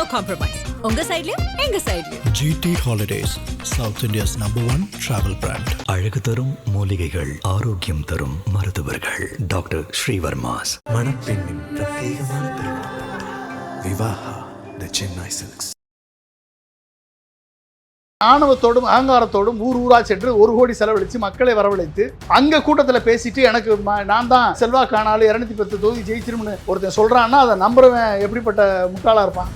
No compromise உங்க சைடுலயும் எங்க சைடுலயும் GT Holidays, South India's number one travel brand. அழகு தரும் மூலிகைகள் ஆரோக்கியம் தரும் மருத்துவர்கள். டாக்டர் ஸ்ரீவர்மாஸ். மணப்பெண்ணின் பிரத்யேகமான விவாஹா த சென்னை சில்க்ஸ் ஆணவத்தோடும் அகங்காரத்தோடும் ஊர் ஊரா சென்று ஒரு கோடி செலவழித்து மக்களை வரவழைத்து அங்க கூட்டத்துல பேசிட்டு எனக்கு நான் தான் செல்வா காணாலும் இரநூத்தி பத்து தொகுதி ஜெயிச்சிரும்னு ஒருத்தன் சொல்றான்னா அதை நம்புறவன் எப்படிப்பட்ட முட்டாளா இருப்பான்?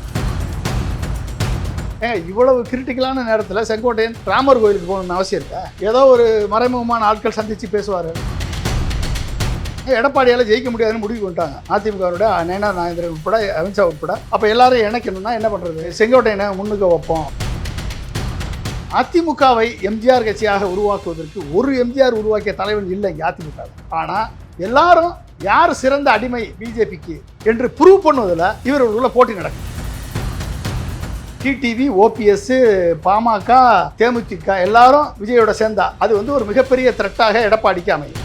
ஏங்க இவ்வளவு கிரிட்டிக்கலான நேரத்தில் செங்கோட்டையன் ராமர் கோயிலுக்கு போகணும்னு அவசியம் இருக்கா? ஏதோ ஒரு மறைமுகமான ஆட்கள் சந்தித்து பேசுவார். எடப்பாடியால் ஜெயிக்க முடியாதுன்னு முடிவு பண்ணிட்டாங்க. அதிமுகவோட நயனா நாயந்திரன் உட்பட அமித்ஷா உட்பட. அப்போ எல்லாரும் இணைக்கணும்னா என்ன பண்ணுறது செங்கோட்டையனை முன்னுக்கு வைப்போம். அதிமுகவை எம்ஜிஆர் கட்சியாக உருவாக்குவதற்கு ஒரு எம்ஜிஆர் உருவாக்கிய தலைவன் இல்லை இங்கே அதிமுக. ஆனால் எல்லாரும் யார் சிறந்த அடிமை பிஜேபிக்கு என்று ப்ரூவ் பண்ணுவதில் இவர்களுக்குள்ள போட்டி நடக்கும் டிடிவி ஓபிஎஸ் பாமக தேமுதிக எல்லாரும் விஜயோட சேர்ந்தா. அது வந்து ஒரு மிகப்பெரிய த்ரெட்டாக எடப்பாடிக்கு அமையும்.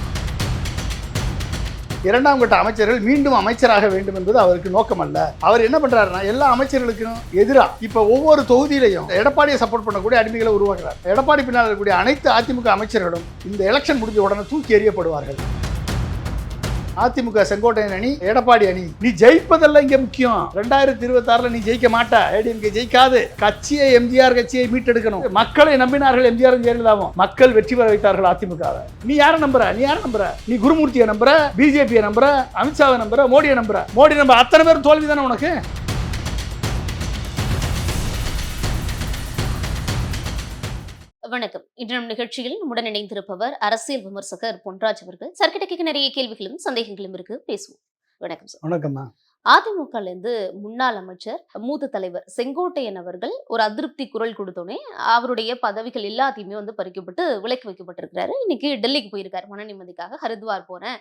இரண்டாம் கட்ட அமைச்சர்கள் மீண்டும் அமைச்சராக வேண்டும் என்பது அவருக்கு நோக்கம் அல்ல அவர் என்ன பண்றாருன்னா எல்லா அமைச்சர்களுக்கும் எதிராக இப்ப ஒவ்வொரு தொகுதியிலையும் எடப்பாடியை சப்போர்ட் பண்ணக்கூடிய அடிமைகளை உருவாக்குறார். எடப்பாடி பின்னால் இருக்கக்கூடிய அனைத்து அதிமுக அமைச்சர்களும் இந்த எலெக்ஷன் முடிஞ்ச உடனே தூக்கி எறியப்படுவார்கள். அதிமுக செங்கோட்டையன் அணி எடப்பாடி அணி. நீ ஜெயிப்பதெல்லாம் இங்க முக்கியம். ரெண்டாயிரத்தி இருபத்தி ஆறுல நீ ஜெயிக்க மாட்டா. ஏடிஎம்கே ஜெயிக்காது. கட்சியை எம்ஜிஆர் கட்சியை மீட்டெடுக்கணும். மக்களை நம்பினார்கள் எம்ஜிஆர் ஜெயலலிதாவும். மக்கள் வெற்றி பெற வைத்தார்கள் அதிமுக நீ யாரை நம்புற? நீ யாரை நம்புற? நீ குருமூர்த்தியை நம்புற? பிஜேபியை நம்புற? அமித்ஷாவை நம்புற? மோடியை நம்புற? மோடி நம்ப அத்தனை பேரும் தோல்வி தானே உனக்கு? வணக்கம். இன்று நம் நிகழ்ச்சியில் நம்முடன் இணைந்திருப்பவர் அரசியல் விமர்சகர் பொன்ராஜ் அவர்கள். சர்க்கிட்ட நிறைய கேள்விகளும் சந்தேகங்களும் இருக்கு. பேசுவோம். வணக்கம் சார். வணக்கம்மா. அதிமுகல இருந்து முன்னாள் அமைச்சர் மூத்த தலைவர் செங்கோட்டையன் அவர்கள் ஒரு அதிருப்தி குரல் கொடுத்தோன்னே அவருடைய பதவிகள் எல்லாத்தையுமே வந்து பறிக்கப்பட்டு விலக்கி வைக்கப்பட்டிருக்கிறாரு. இன்னைக்கு டெல்லிக்கு போயிருக்காரு. மன நிம்மதிக்காக ஹரித்வார் போறேன்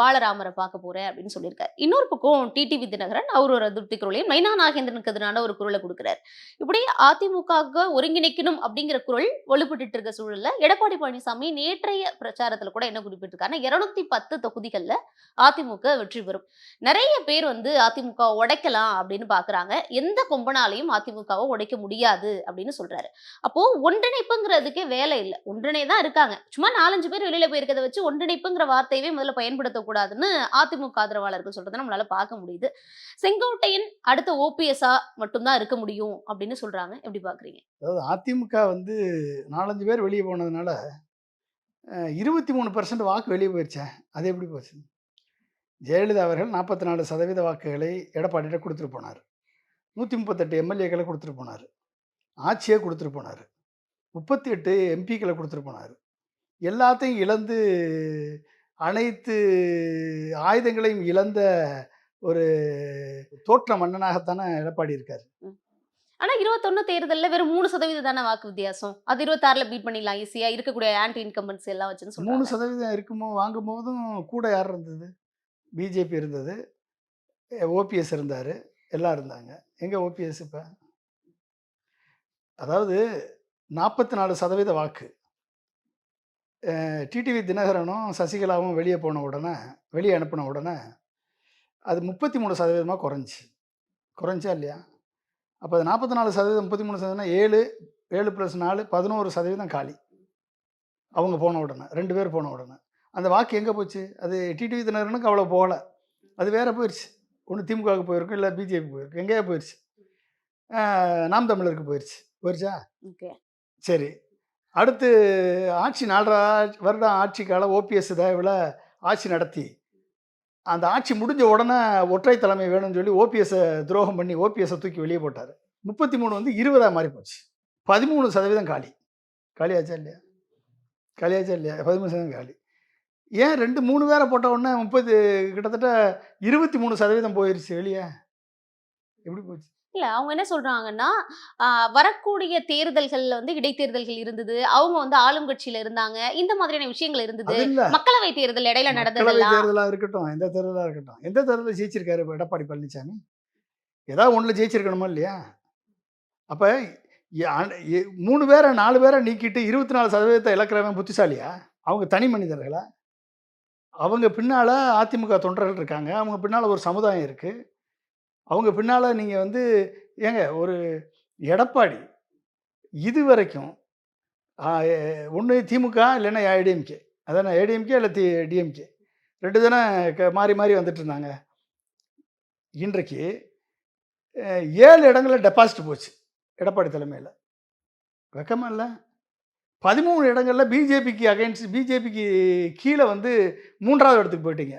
பாலராமரை பார்க்க போறேன் அப்படின்னு சொல்லியிருக்காரு. இன்னொரு பக்கம் டிடிவி தினகரன் அவர் ஒரு அதிருப்தி குரலையும் மைனா நாகேந்திரனுக்கு எதிரான ஒரு குரலை கொடுக்கிறார். இப்படி அதிமுக ஒருங்கிணைக்கணும் அப்படிங்கிற குரல் வலுப்பட்டு இருக்க சூழல்ல எடப்பாடி பழனிசாமி நேற்றைய பிரச்சாரத்துல கூட என்ன குறிப்பிட்டிருக்காருன்னா இருநூத்தி பத்து தொகுதிகள்ல அதிமுக வெற்றி பெறும். நிறைய பேர் வந்து அதிமுக உடைக்கலாம் அப்படின்னு பாக்குறாங்க. எந்த கொம்பனாலையும் அதிமுகவை உடைக்க முடியாது அப்படின்னு சொல்றாரு. அப்போ ஒன்றிணைப்புங்கிறதுக்கே வேலை இல்லை. ஒன்றிணை தான் இருக்காங்க. சும்மா நாலஞ்சு பேர் வெளியில போயிருக்கதை வச்சு ஒன்றிணைப்புங்கிற வார்த்தையவே முதல்ல பயன்படுத்தக்கூடாதுன்னு அதிமுக ஆதரவாளர்கள் சொல்றதை நம்மளால பார்க்க முடியுது. செங்கோட்டையன் அடுத்த ஓபிஎஸ்ஆ மட்டும்தான் இருக்க முடியும் அப்படின்னு சொல்றாங்க. எப்படி பாக்குறீங்க? அதாவது அதிமுக வந்து நாலஞ்சு பேர் வெளியே போனதுனால இருபத்தி மூணு பர்சன்ட் வாக்கு வெளியே போயிடுச்சேன் அது எப்படி போச்சு? ஜெயலலிதா அவர்கள் நாற்பத்தி நாலு சதவீத வாக்குகளை எடப்பாடியிட்ட கொடுத்துட்டு போனார். நூற்றி முப்பத்தெட்டு எம்எல்ஏக்களை கொடுத்துட்டு போனார். ஆட்சியே கொடுத்துட்டு போனார். முப்பத்தி எட்டு எம்பிக்களை கொடுத்துட்டு போனார். எல்லாத்தையும் இழந்து அனைத்து ஆயுதங்களையும் இழந்த ஒரு தோற்ற மன்னனாகத்தானே எடப்பாடி இருக்கார். ஆனா இருபத்தொன்னு தேர்தல்ல வெறும் மூணு சதவீதம் தானே வாக்கு வித்தியாசம். அது இருபத்தாறுல பீட் பண்ணிடலாம் ஈஸியா இருக்கக்கூடிய ஆன்டி இன்கம்பன்ஸ் எல்லாம் வச்சுன்னு மூணு சதவீதம் இருக்குமோ வாங்கும் போதும் கூட யார் இருந்தது? பிஜேபி இருந்தது. ஓபிஎஸ் இருந்தார். எல்லாம் இருந்தாங்க. எங்கே ஓபிஎஸ் இப்போ? அதாவது நாற்பத்தி நாலு சதவீத வாக்கு. டிடிவி தினகரனும் சசிகலாவும் வெளியே போன உடனே வெளியே அனுப்பின உடனே அது முப்பத்தி மூணு சதவீதமாக குறைஞ்சி குறைஞ்சா இல்லையா? அப்போ அது நாற்பத்தி நாலு சதவீதம் முப்பத்தி மூணு சதவீதம் ஏழு ஏழு ப்ளஸ் நாலு பதினோரு சதவீதம் காலி. அவங்க போன உடனே ரெண்டு பேர் போன உடனே. அந்த வாக்கு எங்கே போச்சு? அது டிடிவி தினகரனுக்கு அவ்வளோ போகல. அது வேற போயிடுச்சு ஒன்று திமுகவுக்கு போயிருக்கும் இல்லை பிஜேபி போயிருக்கும். எங்கேயோ போயிடுச்சு நாம் தமிழருக்கு போயிடுச்சு போயிடுச்சா சரி. அடுத்து ஆட்சி நாலரை வருடம் ஆட்சி காலம் ஓபிஎஸ் தயவில் ஆட்சி நடத்தி. அந்த ஆட்சி முடிஞ்ச உடனே ஒற்றை தலைமை வேணும்னு சொல்லி ஓபிஎஸ்ஸை துரோகம் பண்ணி ஓபிஎஸ்ஸை தூக்கி வெளியே போட்டார். முப்பத்தி மூணு வந்து இருபதாக மாறி போச்சு. பதிமூணு சதவீதம் காலி. காலியாச்சா இல்லையா? காலியாச்சா இல்லையா? பதிமூணு சதவீதம் காலி. ஏன் ரெண்டு மூணு பேரை போட்ட உடனே முப்பது கிட்டத்தட்ட இருபத்தி மூணு சதவீதம் போயிருச்சு வெளியே. எப்படி போச்சு? இல்ல அவங்க என்ன சொல்றாங்கன்னா வரக்கூடிய தேர்தல்கள்ல வந்து இடைத்தேர்தல்கள் இருந்தது. அவங்க வந்து ஆளும் கட்சியில இருந்தாங்க. இந்த மாதிரியான விஷயங்கள் இருந்தது. மக்களவை தேர்தல் இடையில மக்களவை நடந்ததெல்லாம் தேர்தலாக இருக்கட்டும் எந்த தேர்தலாக இருக்கட்டும். எந்த தேர்தலில் ஜெயிச்சிருக்காரு இப்போ எடப்பாடி பழனிசாமி ஏதாவது ஒன்றில் ஜெயிச்சிருக்கணுமா இல்லையா? அப்போ மூணு பேரை நாலு பேரை நீக்கிட்டு இருபத்தி நாலு சதவீதத்தை இழக்கிறவன் புத்திசாலியா? அவங்க தனி மனிதர்களா? அவங்க பின்னால் அதிமுக தொண்டர்கள் இருக்காங்க. அவங்க பின்னால் ஒரு சமுதாயம் இருக்குது அவங்க பின்னால் நீங்கள் வந்து ஏங்க ஒரு எடப்பாடி இது வரைக்கும் ஒன்று திமுக இல்லைன்னா ஏடிஎம்கே அதானே ஏடிஎம்கே இல்லை தி டிஎம்கே ரெண்டு தானே க மாறி மாறி வந்துட்டு இருந்தாங்க. இன்றைக்கு ஏழு இடங்களில் டெபாசிட் போச்சு எடப்பாடி தலைமையில். வெக்கமா இல்லை? பதிமூணு இடங்களில் பிஜேபிக்கு அகைன்ஸ்ட் பிஜேபிக்கு கீழே வந்து மூன்றாவது இடத்துக்கு போயிட்டீங்க.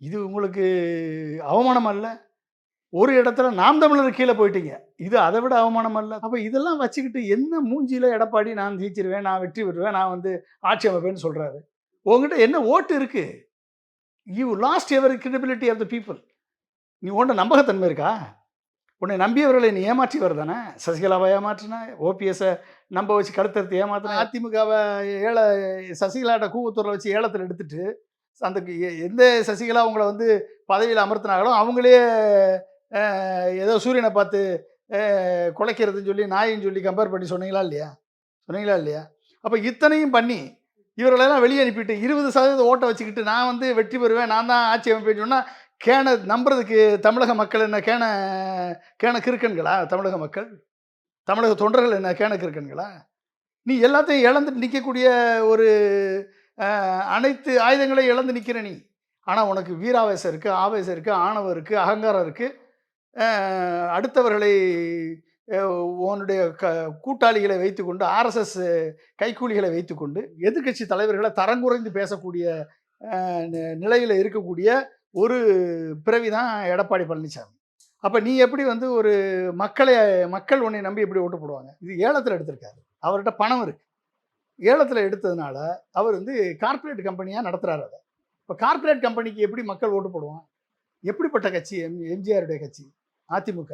இது உங்களுக்கு அவமானம் அல்ல. ஒரு இடத்துல நாம் தமிழர் கீழே போயிட்டீங்க. இது அதை விட அவமானம் அல்ல. அப்போ இதெல்லாம் வச்சுக்கிட்டு என்ன மூஞ்சியில் எடப்பாடி நான் ஜெயிச்சிருவேன் நான் வெற்றி பெறுவேன் நான் வந்து ஆட்சி அமைப்பேன்னு சொல்கிறாரு உங்ககிட்ட என்ன ஓட்டு இருக்குது you lost ever credibility of the people நீ உன்ட நம்பகத்தன்மை இருக்கா? உன்னை நம்பியவர்களை நீ ஏமாற்றியவர் தானே? சசிகலாவை ஏமாற்றின ஓபிஎஸ்ஸை நம்ப வச்சு கடுத்தறுத்து ஏமாத்தின அதிமுகவை ஏழை சசிகலாட்ட கூவத்தூரில் வச்சு ஏலத்தில் எடுத்துட்டு அந்த எந்த சசிகலா உங்களை வந்து பதவியில் அமர்த்தினாங்களோ அவங்களே ஏதோ சூரியனை பார்த்து குலைக்கிறதுன்னு சொல்லி நாயின்னு சொல்லி கம்பேர் பண்ணி சொன்னீங்களா இல்லையா? சொன்னீங்களா இல்லையா? அப்போ இத்தனையும் பண்ணி இவர்களெல்லாம் வெளியே அனுப்பிட்டு இருபது சதவீத ஓட்டை வச்சுக்கிட்டு நான் வந்து வெற்றி பெறுவேன் நான் தான் ஆட்சி அமைப்பேன்னு சொன்னால் கேன நம்புறதுக்கு தமிழக மக்கள் என்ன கேன கேன கிருக்கன்களா தமிழக மக்கள்? தமிழக தொண்டர்கள் என்ன கேன கிருக்கன்களா நீ எல்லாத்தையும் இழந்து நிற்கக்கூடிய ஒரு அனைத்து ஆயுதங்களையும் இழந்து நிற்கிற நீ. ஆனால் உனக்கு வீராவேசம் இருக்குது ஆவேசம் இருக்குது ஆணவம் இருக்குது அகங்காரம் இருக்குது அடுத்தவர்களை உன்னுடைய க கூட்டாளிகளை வைத்துக்கொண்டு ஆர்எஸ்எஸ் கைக்கூலிகளை வைத்துக்கொண்டு எதிர்க்கட்சி தலைவர்களை தரங்குறைந்து பேசக்கூடிய நிலையில் இருக்கக்கூடிய ஒரு பிறவி தான் எடப்பாடி பழனிசாமி அப்போ நீ எப்படி வந்து ஒரு மக்களை மக்கள் உன்னை நம்பி எப்படி ஓட்டு போடுவாங்க? இது ஏலத்தில் எடுத்திருக்காரு. அவர்கிட்ட பணம் இருக்குது ஏலத்தில் எடுத்ததுனால அவர் வந்து கார்ப்பரேட் கம்பெனியாக நடத்துகிறாரு அதை. இப்போ கார்ப்பரேட் கம்பெனிக்கு எப்படி மக்கள் ஓட்டு போடுவான் எப்படிப்பட்ட கட்சி? எம் எம்ஜிஆருடைய கட்சி அதிமுக.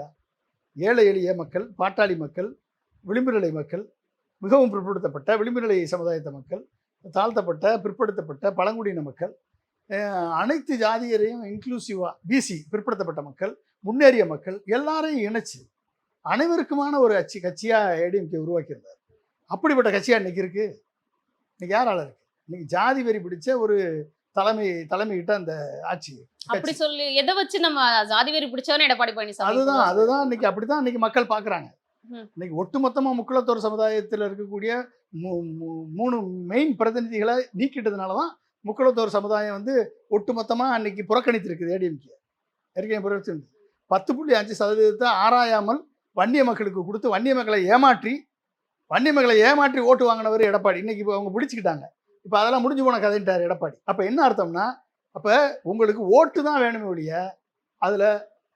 ஏழை எளிய மக்கள் பாட்டாளி மக்கள் விளிம்பு நிலை மக்கள் மிகவும் பிற்படுத்தப்பட்ட விளிம்பு நிலை சமுதாயத்த மக்கள் தாழ்த்தப்பட்ட பிற்படுத்தப்பட்ட பழங்குடியின மக்கள் அனைத்து ஜாதியரையும் இன்க்ளூசிவாக பிசி பிற்படுத்தப்பட்ட மக்கள் முன்னேறிய மக்கள் எல்லாரையும் இணைச்சு அனைவருக்குமான ஒரு கட்சி கட்சியாக ஏடிஎம்கே உருவாக்கியிருந்தார். அப்படிப்பட்ட கட்சியாக இன்னைக்கு இருக்கு? இன்னைக்கு யாரால இருக்கு? இன்னைக்கு ஜாதி வெறி பிடிச்ச ஒரு தலைமை தலைமையிட்ட அந்த ஆட்சி அப்படி சொல்லி எதை வச்சு நம்ம ஜாதி வெறி பிடிச்சவனே எடப்பாடி பழனிசாமி அதுதான். அதுதான் இன்னைக்கு அப்படிதான் இன்னைக்கு மக்கள் பார்க்குறாங்க. இன்னைக்கு ஒட்டுமொத்தமாக முக்குளத்தோர் சமுதாயத்தில் இருக்கக்கூடிய மூணு மெயின் பிரதிநிதிகளை நீக்கிட்டதுனால தான் முக்குளத்தோர் சமுதாயம் வந்து ஒட்டுமொத்தமாக அன்னைக்கு புறக்கணித்திருக்குது ஏடிஎம்கே ஏற்கனவே புறக்கணித்து பத்து புள்ளி அஞ்சு சதவீதத்தை ஆராயாமல் வன்னிய மக்களுக்கு கொடுத்து வன்னிய மக்களை ஏமாற்றி வன்னிய மக்களை ஏமாற்றி ஓட்டு வாங்கினவர் எடப்பாடி. இன்னைக்கு இப்போ அவங்க பிடிச்சிக்கிட்டாங்க. இப்போ அதெல்லாம் முடிஞ்சு போன கதைன்ட்டார் எடப்பாடி. அப்போ என்ன அர்த்தம்னா அப்போ உங்களுக்கு ஓட்டு தான் வேணுமே ஒழிய அதில்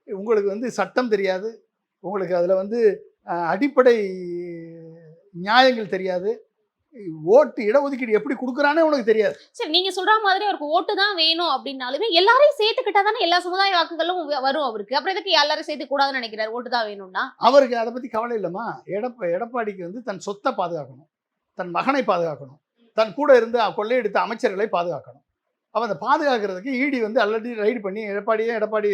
உங்களுக்கு வந்து சட்டம் தெரியாது உங்களுக்கு அதில் வந்து அடிப்படை நியாயங்கள் தெரியாது ஓட்டு இடஒதுக்கீடு எப்படி கொடுக்குறானே உனக்கு தெரியாது. சரி நீங்க சொல்ற மாதிரி அவருக்கு ஓட்டு தான் வேணும் அப்படின்னாலுமே எல்லாரையும் சேர்த்துக்கிட்டா தானே எல்லா சமுதாய வாக்குகளும் வரும் அவருக்கு. அப்புறம் எதுக்கு எல்லாரையும் சேர்த்து கூடாதுன்னு நினைக்கிறாரு? ஓட்டு தான் வேணும்னா? அவருக்கு அதை பற்றி கவலை இல்லைம்மா. எடப்ப எடப்பாடிக்கு வந்து தன் சொத்தை பாதுகாக்கணும். தன் மகனை பாதுகாக்கணும். தன் கூட இருந்து கொள்ளையடித்த அமைச்சர்களை பாதுகாக்கணும். அவன் அதை பாதுகாக்கிறதுக்கு இடி வந்து ஆல்ரெடி ரைடு பண்ணி எடப்பாடியே எடப்பாடி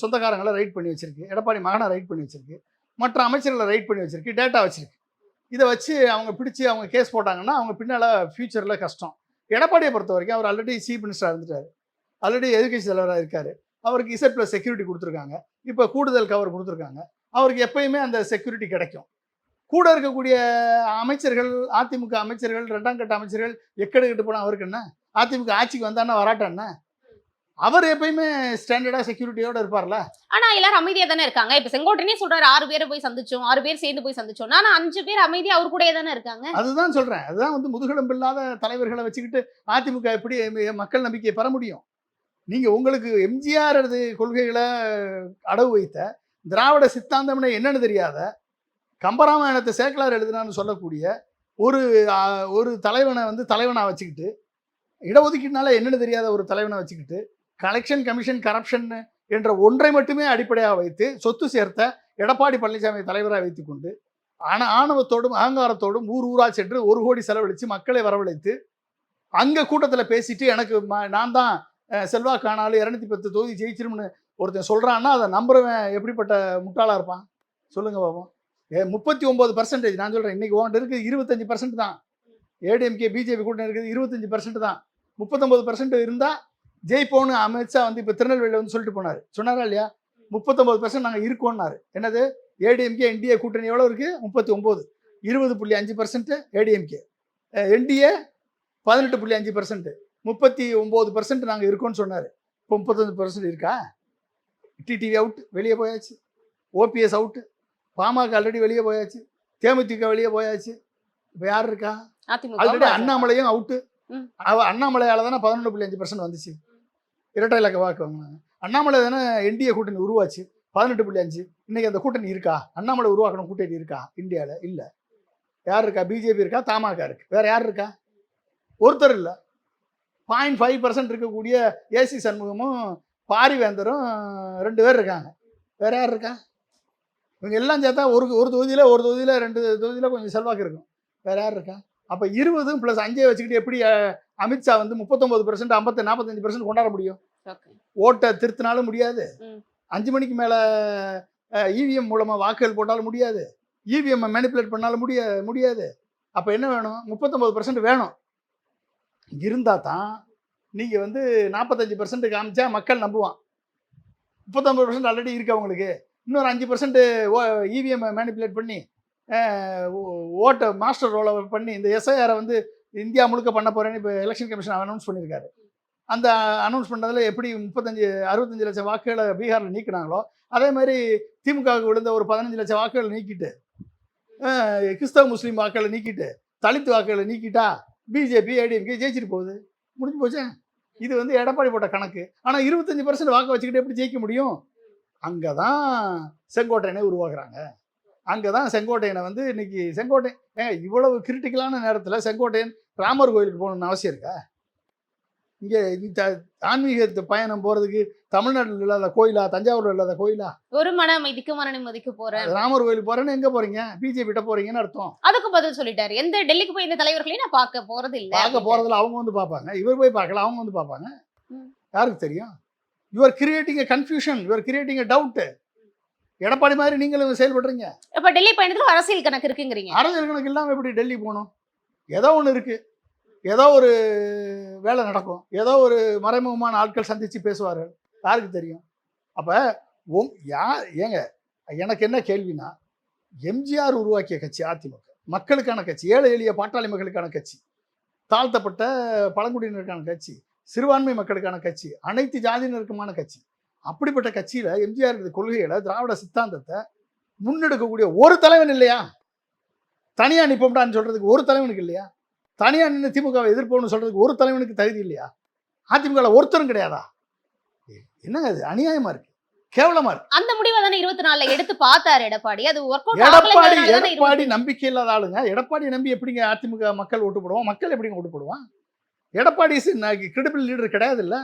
சொந்தக்காரங்களை ரைட் பண்ணி வச்சிருக்கு. எடப்பாடி மகனை ரைட் பண்ணி வச்சிருக்கு. மற்ற அமைச்சர்களை ரைட் பண்ணி வச்சிருக்கு. டேட்டா வச்சிருக்கு. இதை வச்சு அவங்க பிடிச்சி அவங்க கேஸ் போட்டாங்கன்னா அவங்க பின்னால் ஃப்யூச்சரில் கஷ்டம். எடப்பாடியை பொறுத்த வரைக்கும் அவர் ஆல்ரெடி சீஃப் மினிஸ்டராக இருந்துட்டார். ஆல்ரெடி எஜுகேஷன் தலைவராக இருக்கார். அவருக்கு இசட் ப்ளஸ் செக்யூரிட்டி கொடுத்துருக்காங்க. இப்போ கூடுதல் கவர் கொடுத்துருக்காங்க. அவருக்கு எப்பயுமே அந்த செக்யூரிட்டி கிடைக்கும். கூட இருக்கக்கூடிய அமைச்சர்கள் அதிமுக அமைச்சர்கள் ரெண்டாம் கட்ட அமைச்சர்கள் எக்கடு கட்டு போனால் அவருக்கு என்ன? அதிமுக ஆட்சிக்கு வந்தான்னா வராட்டான்னா அவர் எப்பயுமே ஸ்டாண்டர்டாக செக்யூரிட்டியோட இருப்பார்ல? ஆனா எல்லாரும் அமைதியா தானே இருக்காங்க. இப்ப செங்கோட்டையனே சொல்றாரு ஆறு பேரை போய் சந்திச்சோம் ஆறு பேர் சேர்ந்து போய் சந்திச்சோம் ஆனா அஞ்சு பேர் அமைதியா அவர் கூடயே தானே இருக்காங்க? அதுதான் சொல்கிறேன் அதுதான் வந்து முதுகெலும்பு இல்லாத தலைவர்களை வச்சுக்கிட்டு அதிமுக எப்படி மக்கள் நம்பிக்கையை பெற முடியும்? நீங்கள் உங்களுக்கு எம்ஜிஆர் கொள்கைகளை அடவு வைத்த திராவிட சித்தாந்தம்னு என்னன்னு தெரியாத கம்பராமாயணத்தை சேக்கலார் எழுதினான்னு சொல்லக்கூடிய ஒரு ஒரு தலைவனை வந்து தலைவனாக வச்சுக்கிட்டு இடஒதுக்கீடுனால என்னன்னு தெரியாத ஒரு தலைவனை வச்சுக்கிட்டு கலெக்ஷன் கமிஷன் கரப்ஷன் என்ற ஒன்றை மட்டுமே அடிப்படையாக வைத்து சொத்து சேர்த்த எடப்பாடி பழனிசாமி தலைவராக வைத்துக்கொண்டு ஆனால் ஆணவத்தோடும் அகங்காரத்தோடும் ஊர் ஊரா சென்று ஒரு கோடி செலவழித்து மக்களை வரவழைத்து அங்கே கூட்டத்தில் பேசிட்டு எனக்கு நான் தான் செல்வாக்கானாலும் செல்வா காணாலும் இரநூத்தி பத்து தொகுதி ஜெயிச்சிரும்னு ஒருத்தன் சொல்கிறான்னா அதை நம்புறவன் எப்படிப்பட்ட முட்டாளாக இருப்பான்? சொல்லுங்கள் பாப்போம் ஏ முப்பத்தி ஒம்பது பர்சன்டேஜ் நான் சொல்கிறேன் இன்றைக்கி உன்கிட்ட இருக்குது இருபத்தஞ்சி பர்சன்ட் தான். ஏடிஎம்கே பிஜேபி கூட்டம் இருக்குது இருபத்தஞ்சி பர்சன்ட் தான். முப்பத்தொம்பது பர்சன்ட் இருந்தால் ஜெயிப்போன்னு அமித்ஷா வந்து இப்போ திருநெல்வேலியில் வந்து சொல்லிட்டு போனார். சொன்னாரா இல்லையா? முப்பத்தொம்பது பர்சன்ட் நாங்கள் இருக்கோம்னாரு. என்னது? ஏடிஎம்கே என்டிஏ கூட்டணி எவ்வளோ இருக்குது முப்பத்தி ஒம்பது இருபது புள்ளி அஞ்சு பர்சன்ட் ஏடிஎம்கே என்டிஏ பதினெட்டு புள்ளி அஞ்சு பர்சன்ட் முப்பத்தி ஒம்பது பர்சன்ட் நாங்கள் இருக்கோம்னு சொன்னார். இப்போ முப்பத்தஞ்சு பர்சன்ட் இருக்கா? டிடிவி அவுட் வெளியே போயாச்சு. ஓபிஎஸ் அவுட்டு பாமக ஆல்ரெடி வெளியே போயாச்சு. தேமுதிக வெளியே போயாச்சு. இப்போ யார் இருக்கா? ஆல்ரெடி. அண்ணாமலையும் அவுட்டு. அவ அண்ணாமலையால தானே பதினொன்று புள்ளி அஞ்சு பர்சன்ட் வந்துச்சு. இரட்டை இலக்க வாக்கு வாங்கினாங்க அண்ணாமலை தானே என்டிஏ கூட்டணி உருவாச்சு. பதினெட்டு புள்ளி அஞ்சு. இன்னைக்கு அந்த கூட்டணி இருக்கா? அண்ணாமலை உருவாக்கணும் கூட்டணி இருக்கா? இந்தியாவில் இல்லை. யார் இருக்கா? பிஜேபி இருக்கா? தமாக இருக்கு. வேற யார் இருக்கா? ஒருத்தர் இல்லை. பாயிண்ட் ஃபைவ் பர்சன்ட் இருக்கக்கூடிய ஏசி சண்முகமும் பாரிவேந்தரும் ரெண்டு பேர் இருக்காங்க. வேற யார் இருக்கா? இவங்க எல்லாம் சேர்த்தா ஒரு ஒரு தொகுதியில் ஒரு தொகுதியில் ரெண்டு தொகுதியில் கொஞ்சம் செல்வாக்கு இருக்கும். வேற யார் இருக்கா? அப்போ இருபதும் ப்ளஸ் அஞ்சே வச்சுக்கிட்டு எப்படி அமித்ஷா வந்து முப்பத்தொம்பது பர்சன்ட் ஐம்பத்தி நாற்பத்தஞ்சு பர்சன்ட் கொண்டாட முடியும்? ஓட்டை திருத்தினாலும் முடியாது. அஞ்சு மணிக்கு மேலே இவிஎம் மூலமாக வாக்குகள் போட்டாலும் முடியாது. இவிஎம் மேனிப்புலேட் பண்ணாலும் முடிய முடியாது. அப்போ என்ன வேணும்? முப்பத்தொம்பது பர்சன்ட் வேணும். இருந்தால் தான் நீங்கள் வந்து நாற்பத்தஞ்சு பர்சன்ட் காமிச்சா மக்கள் நம்புவான். முப்பத்தொம்பது பர்சன்ட் ஆல்ரெடி இருக்கு அவங்களுக்கு. இன்னொரு அஞ்சு பர்சன்ட் இவிஎம் மேனிப்புலேட் பண்ணி ஓ- ஓட்டை மாஸ்டர் ரோலை பண்ணி இந்த எஸ்ஐஆரை வந்து இந்தியா முழுக்க பண்ண போகிறேன்னு இப்போ எலெக்ஷன் கமிஷன் அனௌன்ஸ் பண்ணியிருக்காரு அந்த அனௌன்ஸ் பண்ணதில் எப்படி முப்பத்தஞ்சு அறுபத்தஞ்சு லட்சம் வாக்குகளை பீகாரில் நீக்கினாங்களோ அதே மாதிரி திமுகவுக்கு விழுந்த ஒரு பதினஞ்சு லட்சம் வாக்குகளை நீக்கிட்டு கிறிஸ்தவ முஸ்லீம் வாக்குகளை நீக்கிட்டு தலித் வாக்குகளை நீக்கிட்டா பிஜேபி ஏடிஎம்கே ஜெயிச்சிட்டு போகுது. முடிஞ்சு போச்சே? இது வந்து எடப்பாடி போட்ட கணக்கு. ஆனால் இருபத்தஞ்சி பர்சன்ட் வாக்கு வச்சுக்கிட்டு எப்படி ஜெயிக்க முடியும்? அங்கே தான் செங்கோட்டையனை உருவாக்குறாங்க. அங்கே தான் செங்கோட்டையனை வந்து இன்னைக்கு செங்கோட்டை ஏங்க இவ்வளவு கிரிட்டிக்கலான நேரத்தில் செங்கோட்டையன் ராமர் கோயிலுக்கு போகணும்னு அவசியம் இருக்கா? இங்கே இந்த ஆன்மீக பயணம் போகிறதுக்கு தமிழ்நாட்டில் இல்லாத கோயிலா தஞ்சாவூரில் இல்லாத கோயிலா? ஒரு மன அமைதிக்கு மன நிம்மதிக்கு போறேன் ராமர் கோயிலுக்கு போகிறேன்னு எங்கே போகிறீங்க பிஜேபி கிட்ட போகிறீங்கன்னு அர்த்தம். அதுக்கு பதில் சொல்லிட்டாரு. எந்த டெல்லிக்கு போய் இந்த தலைவர்களையும் நான் பார்க்க போறது இல்ல பார்க்க போகிறதுல அவங்க வந்து பார்ப்பாங்க. இவர் போய் பார்க்கல அவங்க வந்து பார்ப்பாங்க. யாருக்கு தெரியும்? Your creating a confusion your creating a doubt Edappadi மாதிரி நீங்களும் செயல்படுறீங்க. இப்ப டெல்லி பயணத்துல அரசியல் கணக்கு இருக்குங்கிறீங்க. அரசியல் கணக்கு இல்லாமல் எப்படி டெல்லி போகணும்? ஏதோ ஒன்று இருக்குது ஏதோ ஒரு வேலை நடக்கும். ஏதோ ஒரு மறைமுகமான ஆட்கள் சந்தித்து பேசுவார்கள். யாருக்கு தெரியும்? அப்போ உங் யார் ஏங்க எனக்கு என்ன கேள்வினா எம்ஜிஆர் உருவாக்கிய கட்சி அதிமுக. மக்களுக்கான கட்சி ஏழை எளிய பாட்டாளி மக்களுக்கான கட்சி தாழ்த்தப்பட்ட பழங்குடியினருக்கான கட்சி சிறுபான்மை மக்களுக்கான கட்சி அனைத்து ஜாதியினருக்குமான கட்சி. அப்படிப்பட்ட கட்சியில் எம்ஜிஆர் கொள்கைகளை திராவிட சித்தாந்தத்தை முன்னெடுக்கக்கூடிய ஒரு தலைவன் இல்லையா? தனியாக நிற்போம்டான்னு சொல்கிறதுக்கு ஒரு தலைவனுக்கு இல்லையா? தனியா நின்று திமுகவை எதிர்ப்போம்னு சொல்றதுக்கு ஒரு தலைவனுக்கு தகுதி இல்லையா? அதிமுக ஒருத்தரும் கிடையாதா? என்னங்க அது அநியாயமா இருக்கு. கேவலமா இருக்கு. அந்த முடிவை தானே இருபத்தி நாலுல எடுத்து பார்த்தாரு எடப்பாடி. அது ஒர்க் அவுட் எடப்பாடி எடப்பாடி நம்பிக்கை இல்லாத ஆளுங்க. எடப்பாடி நம்பி எப்படிங்க அதிமுக மக்கள் ஓட்டு போடுவோம் மக்கள் எப்படிங்க ஓட்டு போடுவான் எடப்பாடி கிரெடிபிள் லீடர் கிடையாது இல்ல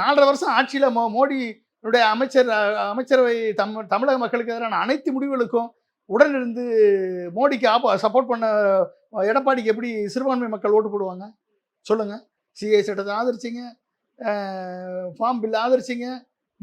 நாலரை வருஷம் ஆட்சியில மோடியுடைய அமைச்சர் அமைச்சரவை தம் தமிழக மக்களுக்கு எதிரான அனைத்து முடிவுகளுக்கும் உடனிருந்து மோடிக்கு ஆப்போ சப்போர்ட் பண்ண எடப்பாடிக்கு எப்படி சிறுபான்மை மக்கள் ஓட்டு போடுவாங்க? சொல்லுங்கள் சிஏ சட்டத்தை ஆதரிச்சிங்க. Form fill ஆதரிச்சிங்க.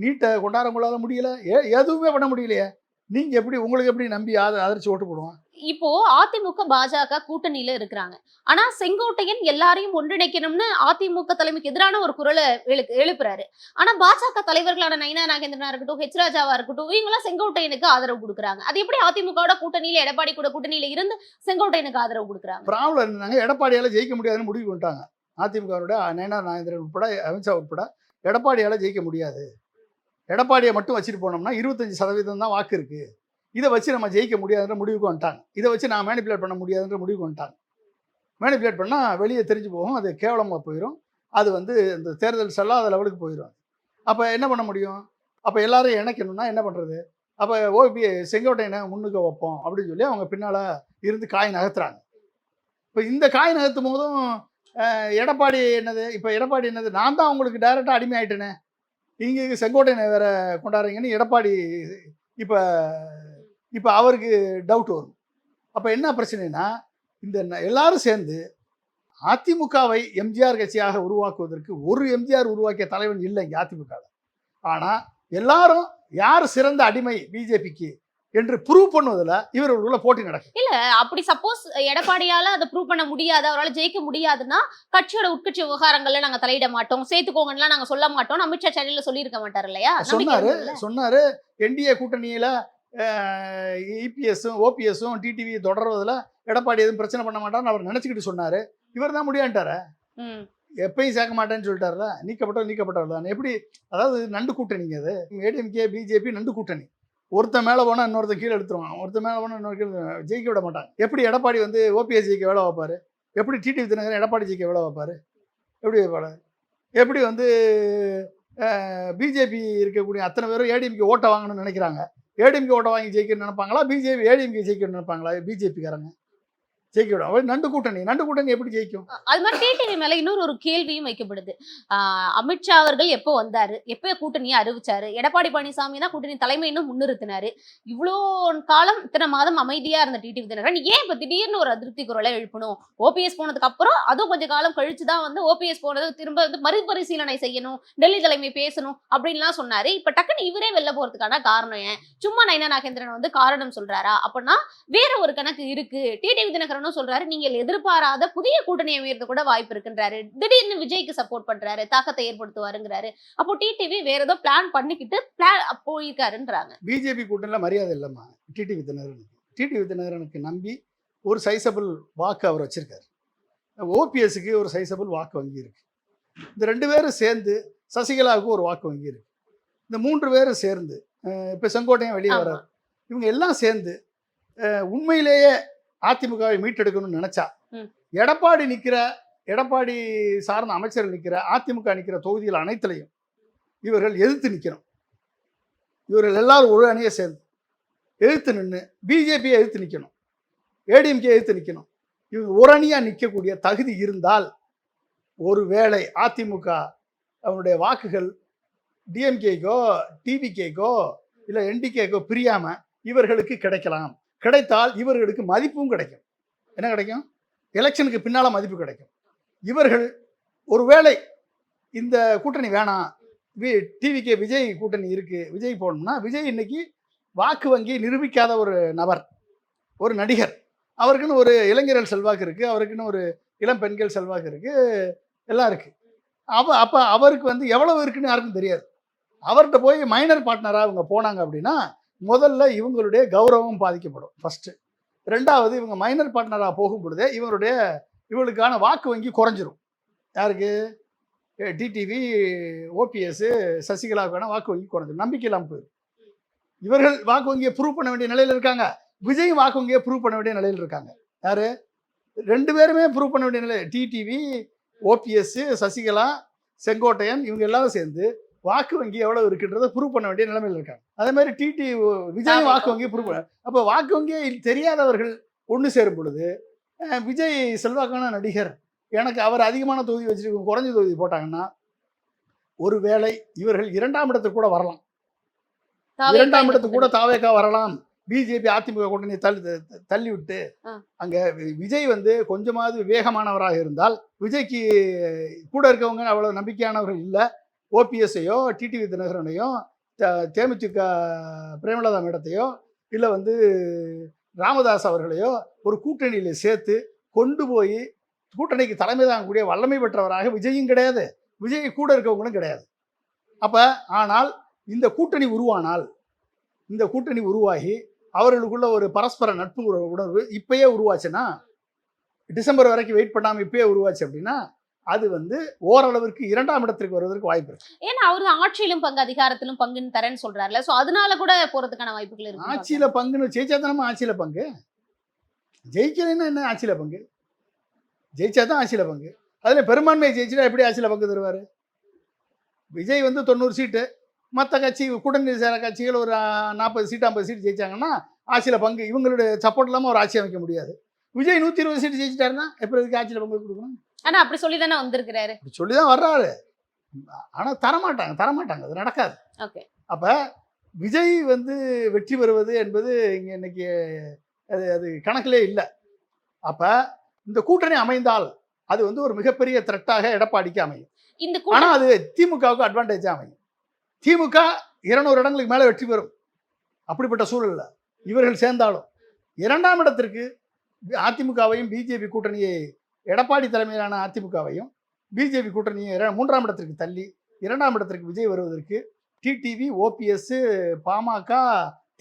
நீட்டை கொண்டாட கொள்ளாத முடியல. ஏ எதுவுமே பண்ண முடியலையே. நீங்க எப்படி உங்களுக்கு எப்படி நம்பி ஆத ஆதரிச்சு ஓட்டு போடுவான் இப்போ அதிமுக பாஜக கூட்டணியில இருக்கிறாங்க. ஆனா செங்கோட்டையன் எல்லாரையும் ஒன்றிணைக்கணும்னு அதிமுக தலைமைக்கு எதிரான ஒரு குரலை எழு எழுப்புறாரு. ஆனா பாஜக தலைவர்களான நைனா நாகேந்திரனா இருக்கட்டும் ஹெச் ராஜாவா இருக்கட்டும் இவங்கெல்லாம் செங்கோட்டையனுக்கு ஆதரவு கொடுக்குறாங்க. அது எப்படி அதிமுகவோட கூட்டணியில எடப்பாடி கூட கூட்டணியில இருந்து செங்கோட்டையனுக்கு ஆதரவு கொடுக்குறாங்க? ப்ராப்ளம் என்னன்னாங்க எடப்பாடியால் ஜெயிக்க முடியாதுன்னு முடிவு பண்ணிட்டாங்க அதிமுகவோட நயனா நாகேந்திரன் உட்பட அமித்ஷா உட்பட எடப்பாடியால் ஜெயிக்க முடியாது. எடப்பாடியை மட்டும் வச்சுட்டு போனோம்னா இருபத்தஞ்சி சதவீதம் தான் வாக்கு இருக்குது இதை வச்சு நம்ம ஜெயிக்க முடியாதுன்ற முடிவுக்கு வந்துட்டாங்க. இதை வச்சு நான் மேனிப்புலேட் பண்ண முடியாதுன்ற முடிவுக்கு வந்துட்டாங்க. மேனிப்புலேட் பண்ணால் வெளியே தெரிஞ்சு போகும். அது கேவலமாக போயிடும் அது வந்து இந்த தேர்தல் செல்லாத லெவலுக்கு போயிடும் அப்போ என்ன பண்ண முடியும்? அப்போ எல்லாரும் இணைக்கணும்னா என்ன பண்ணுறது அப்போ ஓபி செங்கோட்டையனை முன்னுக்கு வைப்போம் அப்படின்னு சொல்லி அவங்க பின்னால் இருந்து காய் நகர்த்துறாங்க. இப்போ இந்த காய் நகர்த்தும் போதும் எடப்பாடி என்னது? இப்போ எடப்பாடி என்னது? நான் தான் அவங்களுக்கு டைரெக்டாக அடிமை ஆயிட்டேனே இங்கே செங்கோட்டையனை வேற கொண்டாடுறீங்கன்னு எடப்பாடி இப்போ இப்போ அவருக்கு டவுட் வரும். அப்போ என்ன பிரச்சனைனா இந்த எல்லாரும் சேர்ந்து அதிமுகவை எம்ஜிஆர் கட்சியாக உருவாக்குவதற்கு ஒரு எம்ஜிஆர் உருவாக்கிய தலைவன் இல்லை இங்கே அதிமுகவில் ஆனால் எல்லாரும் யார் சிறந்த அடிமை பிஜேபிக்கு என்று ப்ரூவ் பண்ணுவதில் இவர்களுக்குள்ள போட்டி நடக்கும் இல்ல அப்படி சப்போஸ் எடப்பாடியால அதை ப்ரூவ் பண்ண முடியாது அவரால் ஜெயிக்க முடியாதுன்னா கட்சியோட உட்கட்சி விவகாரங்கள்ல நாங்க தலையிட மாட்டோம் சேர்த்துக்கோங்கன்னு நாங்க சொல்ல மாட்டோம். அமித்ஷா சென்னையில சொல்லியிருக்க மாட்டாரு இல்லையா? சொன்னாரு? சொன்னாரு என்டிஏ கூட்டணியில இபிஎஸும் ஓபிஎஸும் டிடிவி தொடர்வதில் எடப்பாடி எதுவும் பிரச்சனை பண்ண மாட்டான்னு அவர் நினைச்சுக்கிட்டு சொன்னாரு. இவர் தான் முடியான்ட்டார. எப்பயும் சேர்க்க மாட்டேன்னு சொல்லிட்டாருல நீக்கப்பட்டவர் நீக்கப்பட்டவர் தான். எப்படி அதாவது நண்டு கூட்டணிங்க அது. ஏடிஎம்கே பிஜேபி நண்டு கூட்டணி. ஒருத்தன் மேலே போனால் இன்னொருத்தன் கீழே எடுத்துருவான் ஒருத்தன் மேலே போனால் இன்னொரு கீழே ஜெயிக்க விட மாட்டான். எப்படி எடப்பாடி வந்து ஓபிஎஸ் ஜெயிக்க வேலை வைப்பார்? எப்படி டிடிவி தினகரன் எடப்பாடி ஜெயிக்க வேலை வைப்பார்? எப்படி வைப்பாரு? எப்படி வந்து பிஜேபி இருக்கக்கூடிய அத்தனை பேரும் ஏடிஎம்கே ஓட்டை வாங்கணும்னு நினைக்கிறாங்க. ஏடிஎம்கே ஓட்டை வாங்கி ஜெயிக்கணும்னு நினைப்பாங்களா? பிஜேபி ஏடிஎம்கே ஜெயிக்கணும்னு நினைப்பாங்களா? பிஜேபிக்காரங்க ஜெயிக்க விடும் அவள் நண்டு கூட்டணி. நண்டு கூட்டணி எப்படி ஜெயிக்கும்? அது மாதிரி டிடிவி மேல இன்னொரு ஒரு கேள்வியும் வைக்கப்படுது. அமித்ஷா அவர்கள் எப்போ வந்தாரு? எப்போ கூட்டணியை அறிவிச்சாரு? எடப்பாடி பழனிசாமி தான் கூட்டணி தலைமைன்னு முன்னிறுத்தினாரு. இவ்வளோ காலம் இத்தனை மாதம் அமைதியா இருந்த டிடிவி தினகரன் ஏன் இப்போ திடீர்னு ஒரு அதிருப்தி குரலை எழுப்பணும்? ஓபிஎஸ் போனதுக்கு அப்புறம் அதுவும் கொஞ்சம் காலம் கழிச்சு தான் வந்து ஓபிஎஸ் போனது திரும்ப வந்து மறுபரிசீலனை செய்யணும் டெல்லி தலைமை பேசணும் அப்படின்லாம் சொன்னாரு. இப்ப டக்குன்னு இவரே வெளில போறதுக்கான காரணம் ஏன்? சும்மா நயனா நாகேந்திரன் வந்து காரணம் சொல்றாரா? அப்படின்னா வேற ஒரு கணக்கு இருக்கு. டிடிவி தினகரன் தினகரனும் சொல்றாரு. நீங்கள் எதிர்பாராத புதிய கூட்டணி அமையறது கூட வாய்ப்பு இருக்குன்றாரு. திடீர்னு விஜய்க்கு சப்போர்ட் பண்றாரு தாக்கத்தை ஏற்படுத்துவாருங்கிறாரு. அப்போ டிடிவி வேற ஏதோ பிளான் பண்ணிக்கிட்டு பிளான் போயிருக்காருன்றாங்க. பிஜேபி கூட்டணியில் மரியாதை இல்லைம்மா. டிடிவி தினகரனுக்கு டிடிவி தினகரனுக்கு நம்பி ஒரு சைசபிள் வாக்கு அவர் வச்சிருக்காரு. ஓபிஎஸ்க்கு ஒரு சைசபிள் வாக்கு வங்கி இருக்கு. இந்த ரெண்டு பேரும் சேர்ந்து சசிகலாவுக்கு ஒரு வாக்கு வங்கி இருக்கு. இந்த மூன்று பேரும் சேர்ந்து இப்போ செங்கோட்டையன் வெளியே. வர்றாரு. இவங்க எல்லாம் சேர்ந்து உண்மையிலேயே அதிமுகவை மீட்டெடுக்கணும்னு நினைச்சா. எடப்பாடி நிற்கிற எடப்பாடி சார்ந்த அமைச்சர்கள் நிற்கிற அதிமுக நிற்கிற தொகுதிகள் அனைத்துலையும் இவர்கள் எதிர்த்து நிற்கணும் இவர்கள் எல்லாரும் ஒரு அணியை சேர்ந்து எதிர்த்து நின்று பிஜேபியை எதிர்த்து நிற்கணும் ஏடிஎம்கே எதிர்த்து நிற்கணும் இவங்க ஒரு அணியாக நிற்கக்கூடிய தகுதி இருந்தால் ஒருவேளை அதிமுக அவனுடைய வாக்குகள் டிஎம்கேக்கோ டிவிகேக்கோ இல்லை என்டிகேக்கோ பிரியாமல் இவர்களுக்கு கிடைக்கலாம். கிடைத்தால் இவர்களுக்கு மதிப்பும் கிடைக்கும். என்ன கிடைக்கும்? எலெக்ஷனுக்கு பின்னால் மதிப்பு கிடைக்கும். இவர்கள் ஒருவேளை இந்த கூட்டணி வேணாம். வி டிவிகே விஜய் கூட்டணி இருக்குது விஜய் போகணும்னா விஜய் இன்னைக்கு வாக்கு வங்கி நிரூபிக்காத ஒரு நபர் ஒரு நடிகர். அவருக்குன்னு ஒரு இளைஞர்கள் செல்வாக்கு இருக்குது அவருக்குன்னு ஒரு இளம் பெண்கள் செல்வாக்கு இருக்குது எல்லாம் இருக்குது அவ அப்போ அவருக்கு வந்து எவ்வளவு இருக்குன்னு யாருக்கும் தெரியாது. அவர்கிட்ட போய் மைனர் பார்ட்னராக அவங்க போனாங்க அப்படின்னா முதல்ல இவங்களுடைய கௌரவம் பாதிக்கப்படும் ஃபஸ்ட்டு ரெண்டாவது இவங்க மைனர் பார்ட்னராக போகும் பொழுதே இவருடைய இவளுக்கான வாக்கு வங்கி குறைஞ்சிரும். யாருக்கு? டிடிவி ஓபிஎஸ் சசிகலாவுக்கான வாக்கு வங்கி குறைஞ்சிரும். நம்பிக்கை இல்லாமல் போயிடும் இவர்கள் வாக்கு வங்கியை ப்ரூவ் பண்ண வேண்டிய நிலையில் இருக்காங்க. விஜய் வாக்கு வங்கியை ப்ரூவ் பண்ண வேண்டிய நிலையில் இருக்காங்க. யாரு? ரெண்டு பேருமே ப்ரூவ் பண்ண வேண்டிய நிலை டிடிவி ஓபிஎஸ் சசிகலா செங்கோட்டையன் இவங்க எல்லாரும் சேர்ந்து வாக்கு வங்கி எவ்வளவு இருக்குன்றதை ப்ரூவ் பண்ண வேண்டிய நிலைமையில் இருக்காங்க. அதே மாதிரி டிடி விஜய் வாக்கு வங்கி ப்ரூவ் பண்ண அப்போ வாக்கு வங்கியை தெரியாதவர்கள் ஒன்று சேரும் பொழுது விஜய் செல்வாக்கான நடிகர் எனக்கு அவர் அதிகமான தொகுதி வச்சிருக்க குறைஞ்ச தொகுதி போட்டாங்கன்னா ஒருவேளை இவர்கள் இரண்டாம் இடத்துக்கு கூட வரலாம். இரண்டாம் இடத்துக்கு கூட தாவேக்கா வரலாம். பிஜேபி அதிமுக கூட்டணி தள்ளி த- தள்ளி விட்டு ஆ. அங்க விஜய் வந்து கொஞ்சமாவது விவேகமானவராக இருந்தால் விஜய்க்கு கூட இருக்கவங்க அவ்வளவு நம்பிக்கையானவர்கள் இல்லை. ஓபிஎஸ்ஐயோ டிடிவி தினகரனையோ தேமுதிக பிரேமலதா மேடத்தையோ இல்லை வந்து ராமதாஸ் அவர்களையோ ஒரு கூட்டணியில் சேர்த்து கொண்டு போய் கூட்டணிக்கு தலைமை தாங்கக்கூடிய வல்லமை பெற்றவராக விஜயும் கிடையாது. விஜய் கூட இருக்கவங்களும் கிடையாது. அப்போ ஆனால் இந்த கூட்டணி உருவானால் இந்த கூட்டணி உருவாகி அவர்களுக்குள்ள ஒரு பரஸ்பர நட்பு உணர்வு இப்பயே உருவாச்சுன்னா டிசம்பர் வரைக்கும் வெயிட் பண்ணாமல் இப்பயே உருவாச்சு அப்படின்னா அது வந்து ஓரளவிற்கு இரண்டாம் இடத்திற்கு வருவதற்கு வாய்ப்பு இருக்கு. ஏன்னா அவரு ஆட்சியிலும் பங்கு அதிகாரத்திலும் பங்குன்னு தரேன்னு சொல்றாருல சோ அதனால கூட போறதுக்கான வாய்ப்புகள் இருக்கு ஆட்சியில பங்குன்னு ஜெயிச்சா தானே ஆட்சியில பங்கு? ஜெயிக்கலைன்னா என்ன ஆட்சியில பங்கு? ஜெயிச்சா தான் ஆட்சியில பங்கு. அதுல பெரும்பான்மையை ஜெயிச்சுட்டா எப்படி ஆட்சியில பங்கு தருவாரு? விஜய் வந்து தொண்ணூறு சீட்டு. மற்ற கட்சி கூட்டணி சேர கட்சிகள் ஒரு நாற்பது சீட்டு ஐம்பது சீட்டு ஜெயிச்சாங்கன்னா ஆட்சியில பங்கு. இவங்களுடைய சப்போர்ட் இல்லாமல் ஒரு ஆட்சி அமைக்க முடியாது. விஜய் நூற்றி இருபது சீட்டு ஜெயிச்சிட்டாருன்னா எப்படி இதுக்கு ஆட்சியில பங்கு கொடுக்கணும்? ஆனா அப்படி சொல்லி தானே வந்திருக்கிறாரு? அப்படி சொல்லி தான் வர்றாரு. ஆனால் தரமாட்டாங்க தரமாட்டாங்க. அது நடக்காது. ஓகே. அப்போ விஜய் வந்து வெற்றி பெறுவது என்பது இங்கே இன்னைக்கு அது அது கணக்கிலே இல்லை. அப்போ இந்த கூட்டணி அமைந்தால் அது வந்து ஒரு மிகப்பெரிய த்ரெட்டாக எடப்பாடிக்கு அமையும். இந்த ஆனால் அது திமுகவுக்கு அட்வான்டேஜாக அமையும். திமுக இருநூறு இடங்களுக்கு மேலே வெற்றி பெறும். அப்படிப்பட்ட சூழல்ல இவர்கள் சேர்ந்தாலும் இரண்டாம் இடத்திற்கு அதிமுகவையும் பிஜேபி கூட்டணியை எடப்பாடி தலைமையிலான அதிமுகவையும் பிஜேபி கூட்டணியை மூன்றாம் இடத்திற்கு தள்ளி இரண்டாம் இடத்திற்கு விஜய் வருவதற்கு டிடிவி ஓபிஎஸ் பாமக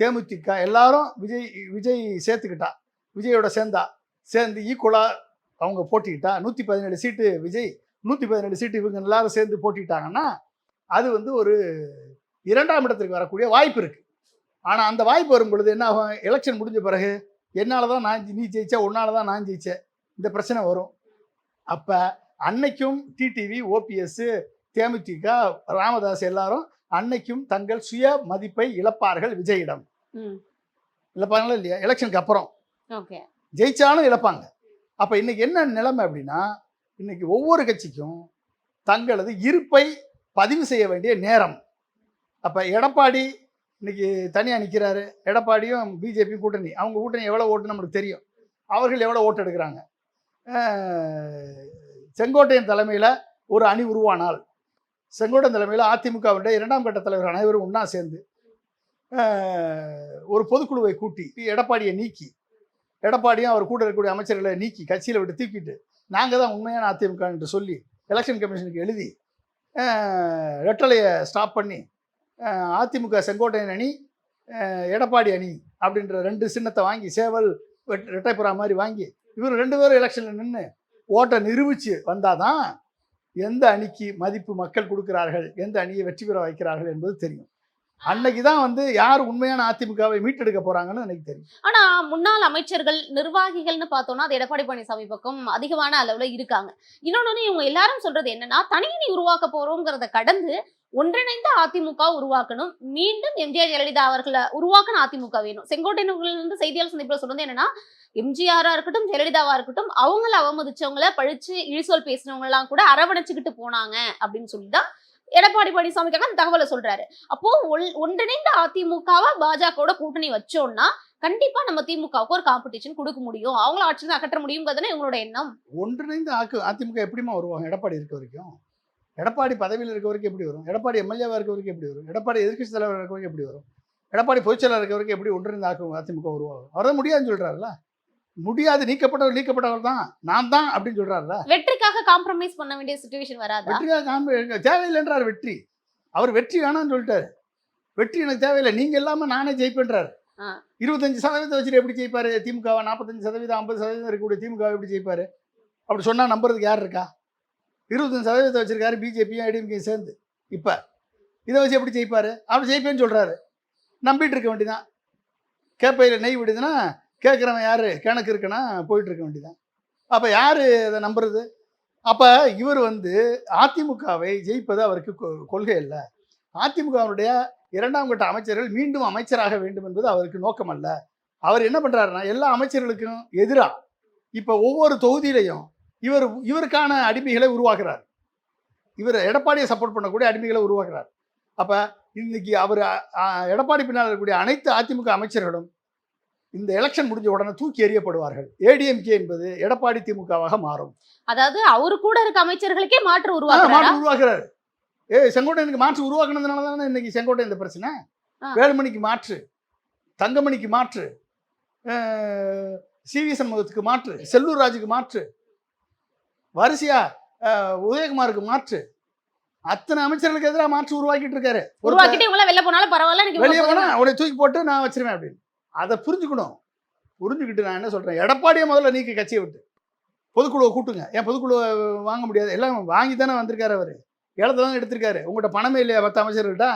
தேமுதிக எல்லாரும் விஜய் விஜய் சேர்த்துக்கிட்டா விஜயோட சேர்ந்தா சேர்ந்து ஈக்குவலா அவங்க போட்டிக்கிட்டா நூற்றி பதினேழு சீட்டு விஜய் நூற்றி பதினேழு சீட்டு இவங்க எல்லாரும் சேர்ந்து போட்டிட்டாங்கன்னா அது வந்து ஒரு இரண்டாம் இடத்திற்கு வரக்கூடிய வாய்ப்பு இருக்கு. ஆனால் அந்த வாய்ப்பு வரும் பொழுது என்ன ஆகும்? எலெக்ஷன் முடிஞ்ச பிறகு என்னால் தான் நான் நீ ஜெயிச்ச உன்னால தான் நான் ஜெயிச்சேன் இந்த பிரச்சனை வரும். அப்போ அன்னைக்கும் டிடிவி ஓபிஎஸ் தேமுதிக ராமதாஸ் எல்லாரும் அன்னைக்கும் தங்கள் சுய மதிப்பை இழப்பார்கள் விஜயிடம். இழப்பாங்களா இல்லையா? எலெக்ஷனுக்கு அப்புறம். ஓகே. ஜெயிச்சாலும் இழப்பாங்க. அப்போ இன்னைக்கு என்ன நிலைமை அப்படின்னா இன்னைக்கு ஒவ்வொரு கட்சிக்கும் தங்களது இருப்பை பதிவு செய்ய வேண்டிய நேரம். அப்போ எடப்பாடி இன்னைக்கு தனியாக நிற்கிறாரு எடப்பாடியும் பிஜேபி கூட்டணி. அவங்க கூட்டணி எவ்வளோ ஓட்டு நம்மளுக்கு தெரியும். அவர்கள் எவ்வளோ ஓட்டு எடுக்கிறாங்க? செங்கோட்டையன் தலைமையில் ஒரு அணி உருவானால் செங்கோட்டையின் தலைமையில் அதிமுகவுடைய இரண்டாம் கட்ட தலைவர் அனைவரும் ஒன்றா சேர்ந்து ஒரு பொதுக்குழுவை கூட்டி எடப்பாடியை நீக்கி எடப்பாடியும் அவர் கூட இருக்கக்கூடிய அமைச்சர்களை நீக்கி கட்சியில் விட்டு தூக்கிட்டு நாங்கள் தான் உண்மையான அதிமுக என்று சொல்லி எலெக்ஷன் கமிஷனுக்கு எழுதி ரெட்டலையை ஸ்டாப் பண்ணி அதிமுக செங்கோட்டையன் அணி எடப்பாடி அணி அப்படின்ற ரெண்டு சின்னத்தை வாங்கி சேவல் வெட்- ரெட்டைப்புறா மாதிரி வாங்கி இவர் ரெண்டு பேரும் எலெக்ஷனில் நின்று ஓட்டை நிரூபித்து வந்தாதான் எந்த அணிக்கு மதிப்பு மக்கள் கொடுக்கிறார்கள் எந்த அணியை வெற்றி பெற வைக்கிறார்கள் என்பது தெரியும். அன்னைக்கு தான் வந்து யார் உண்மையான அதிமுகவை மீட்டெடுக்க போறாங்கன்னு எனக்கு தெரியும். ஆனா முன்னாள் அமைச்சர்கள் நிர்வாகிகள்னு பார்த்தோம்னா அது எடப்பாடி பழனிசாமி பக்கம் அதிகமான அளவுல இருக்காங்க. இன்னொன்னு இவங்க எல்லாரும் சொல்றது என்னன்னா தனியினி உருவாக்க போறோங்கிறத கடந்து ஒன்றிணைந்த அதிமுக உருவாக்கணும். மீண்டும் எம்ஜிஆர் ஜெயலலிதா அவர்களை உருவாக்கணும் அதிமுக வேணும். செங்கோட்டையினர்கள் செய்தியாளர் சந்திப்பில் சொல்றது என்னன்னா எம்ஜிஆரா இருக்கட்டும் ஜெயலலிதாவா இருக்கட்டும் அவங்கள அவமதிச்சவங்கள பழிச்சு இழிசொல் பேசினவங்க எல்லாம் கூட அரவணைச்சுக்கிட்டு போனாங்க அப்படின்னு சொல்லிதான் எடப்பாடி பழனிசாமிக்காக அந்த தகவலை சொல்றாரு. அப்போ ஒல்- ஒன்றிணைந்த அதிமுகவா பாஜகவோட கூட்டணி வச்சோம்னா கண்டிப்பா நம்ம திமுகவுக்கு ஒரு காம்படிஷன் கொடுக்க முடியும். அவங்கள ஆட்சியில் அகற்ற முடியுங்கிறதுனா இவங்களோட எண்ணம்? ஒன்றிணைந்த ஆக்கு அதிமுக எப்படிமா வருவாங்க? எடப்பாடி இருக்க வரைக்கும்? எடப்பாடி பதவியில் இருக்க வரைக்கும் எப்படி வரும்? எடப்பாடி எம்எல்ஏவா இருக்க வரைக்கும் எப்படி வரும்? எடப்பாடி எதிர்கட்சி தலைவர் இருக்க வரைக்கும் எப்படி வரும்? எடப்பாடி பொதுச்செயலாளர் இருக்க வரைக்கும் எப்படி ஒன்றிணைந்த அதிமுக உருவாகும்? அவர் தான் முடியாதுன்னு சொல்றாருல்ல? முடியாது நீக்கப்பட்டவர் நீக்கப்பட்டவர் தான். நான் தான் அப்படின்னு சொல்றாருல. வெற்றிக்காக காம்ப்ரமைஸ் பண்ண வேண்டிய சுச்சுவேஷன் வராதா? வெற்றியாக காண்ப தேவையில்லைன்றார் வெற்றி. அவர் வெற்றி வேணாம்னு சொல்லிட்டாரு. வெற்றி எனக்கு தேவையில்லை. நீங்க இல்லாம நானே ஜெயிப்பேன்றார். இருபத்தஞ்சு சதவீதம் வச்சுட்டு எப்படி ஜெயிப்பாரு? திமுகவை? நாற்பத்தஞ்சு சதவீதம் ஐம்பது சதவீதம் இருக்கக்கூடிய திமுக எப்படி ஜெயிப்பாரு? அப்படி சொன்னா நம்புறதுக்கு யார் இருக்கா? இருபத்தஞ்சு சதவீதம் வச்சிருக்காரு பிஜேபியும் ஐடிஎம்கேயும் சேர்ந்து. இப்ப இதை வச்சு எப்படி ஜெயிப்பாரு? அவர் ஜெயிப்பேன்னு சொல்றாரு. நம்பிட்டு இருக்க வேண்டியதான் கேப்பையில் நெய் விடுதுன்னா கேட்குறவன் யார்? கிணக்கு இருக்குன்னா போயிட்டு இருக்க வேண்டியதான் அப்போ யார் அதை நம்புறது? அப்போ இவர் வந்து அதிமுகவை ஜெயிப்பது அவருக்கு கொ- கொள்கை இல்லை அதிமுகவினுடைய இரண்டாம் கட்ட அமைச்சர்கள் மீண்டும் அமைச்சராக வேண்டும் என்பது அவருக்கு நோக்கம் அல்ல. அவர் என்ன பண்ணுறாருன்னா எல்லா அமைச்சர்களுக்கும் எதிராக இப்போ ஒவ்வொரு தொகுதியிலையும் இவர் இவருக்கான அடிமைகளை உருவாக்குறார். இவர் எடப்பாடியை சப்போர்ட் பண்ணக்கூடிய அடிமைகளை உருவாக்குறார். அப்போ இன்னைக்கு அவர் எடப்பாடி பின்னால் இருக்கக்கூடிய அனைத்து அதிமுக அமைச்சர்களும் இந்த எலெக்ஷன் முடிஞ்ச உடனே தூக்கி எறியப்படுவார்கள். ஏடிஎம்கே என்பது எடப்பாடி திமுகவாக மாறும். அதாவது அவரு கூட இருக்க அமைச்சர்களுக்கே மாற்று ஆ, உருவாக்குறாரா மாற்று உருவாக்குறாரு? ஏ செங்கோட்டையனுக்கு மாற்று உருவாக்குனதுனால தானே இன்னைக்கு செங்கோட்டை இந்த பிரச்சனை. வேலுமணிக்கு மாற்று தங்கமணிக்கு மாற்று சி வி சண்முகத்துக்கு மாற்று செல்லூர் ராஜுக்கு மாற்று வரிசையா உதயகுமாருக்கு மாற்று. அத்தனை அமைச்சர்களுக்கு எதிராக மாற்று உருவாக்கிட்டு இருக்காரு. உருவாக்கிட்டு இவங்கள வெளில போனாலும் பரவாயில்ல வெளியே போனா. அவனை தூக்கி போட்டு நான் வச்சிருவேன் அப்படின்னு. அதை புரிஞ்சுக்கணும். புரிஞ்சுக்கிட்டு நான் என்ன சொல்கிறேன் எடப்பாடியை முதல்ல நீக்கி கட்சியை விட்டு. பொதுக்குழுவை கூட்டுங்க. ஏன் பொதுக்குழுவை வாங்க முடியாது? எல்லாம் வாங்கி தானே வந்திருக்காரு அவர். இடத்துல தான் எடுத்திருக்காரு. உங்கள்கிட்ட பணமே இல்லையா? பத்து அமைச்சர்கள்ட்ட?